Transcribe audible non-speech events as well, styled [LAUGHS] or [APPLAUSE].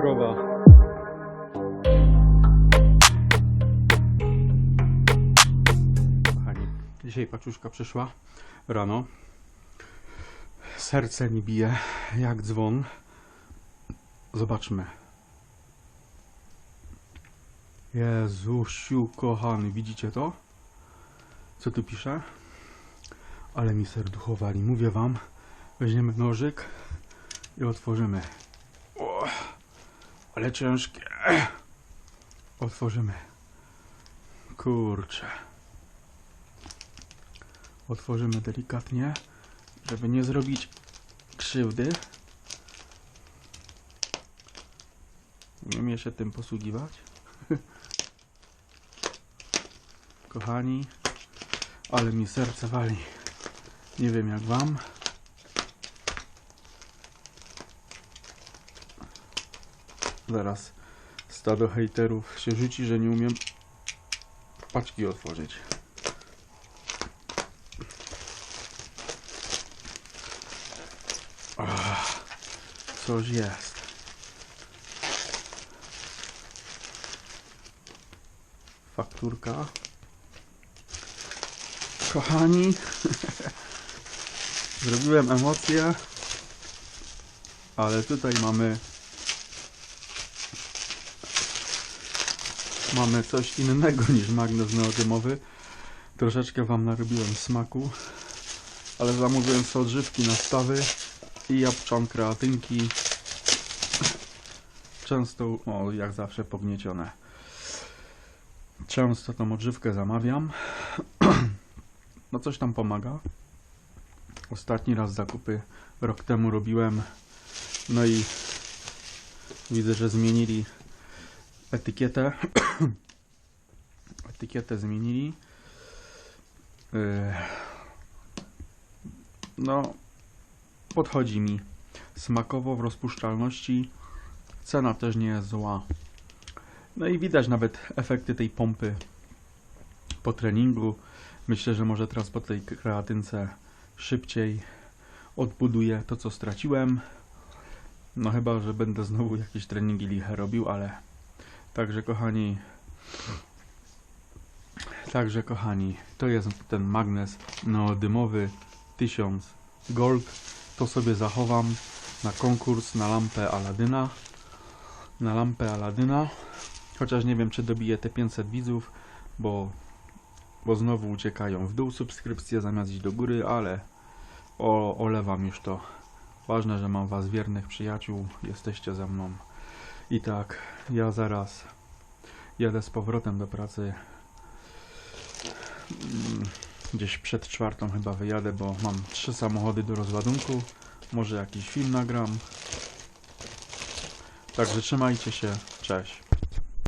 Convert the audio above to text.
Krowa. Kochani, dzisiaj paczuszka przyszła rano. Serce mi bije jak dzwon. Zobaczmy. Jezusiu kochany, widzicie to? Co tu pisze? Ale mi serduchowali, mówię wam. Weźmiemy nożyk i otworzymy. O, ale ciężkie. Otworzymy. Kurczę. Otworzymy delikatnie, żeby nie zrobić krzywdy. Umiem się tym posługiwać. [LAUGHS] Kochani, ale mi serce wali. Nie wiem jak wam. Zaraz stado hejterów się rzuci, że nie umiem paczki otworzyć. Ach, coś jest. Fakturka. Kochani, [LAUGHS] zrobiłem emocje, ale tutaj mamy mamy coś innego [LAUGHS] niż magnes neodymowy. Troszeczkę Wam narobiłem smaku, ale zamówiłem sobie odżywki na stawy i jabłczan kreatynki. Często, o jak zawsze pogniecione. Często tą odżywkę zamawiam. [CLEARS THROAT] No coś tam pomaga. Ostatni raz zakupy rok temu robiłem. No i widzę, że zmienili etykietę. [COUGHS] etykietę zmienili. Yy, No, podchodzi mi smakowo w rozpuszczalności. Cena też nie jest zła. No i widać nawet efekty tej pompy po treningu. Myślę, że może teraz po tej kreatynce szybciej odbuduję to, co straciłem. No chyba, że będę znowu jakieś treningi liche robił, ale Także kochani, także kochani, to jest ten magnes neodymowy 1000 gold. To sobie zachowam na konkurs na lampę Aladyna. Na lampę Aladyna. Chociaż nie wiem, czy dobiję te 500 widzów, bo, bo znowu uciekają w dół subskrypcje zamiast iść do góry, ale o, olewam już to. Ważne, że mam Was wiernych przyjaciół, jesteście ze mną. I tak, ja zaraz jadę z powrotem do pracy. Mm, Gdzieś przed czwartą chyba wyjadę, bo mam trzy samochody do rozładunku. Może jakiś film nagram. Także trzymajcie się. Cześć.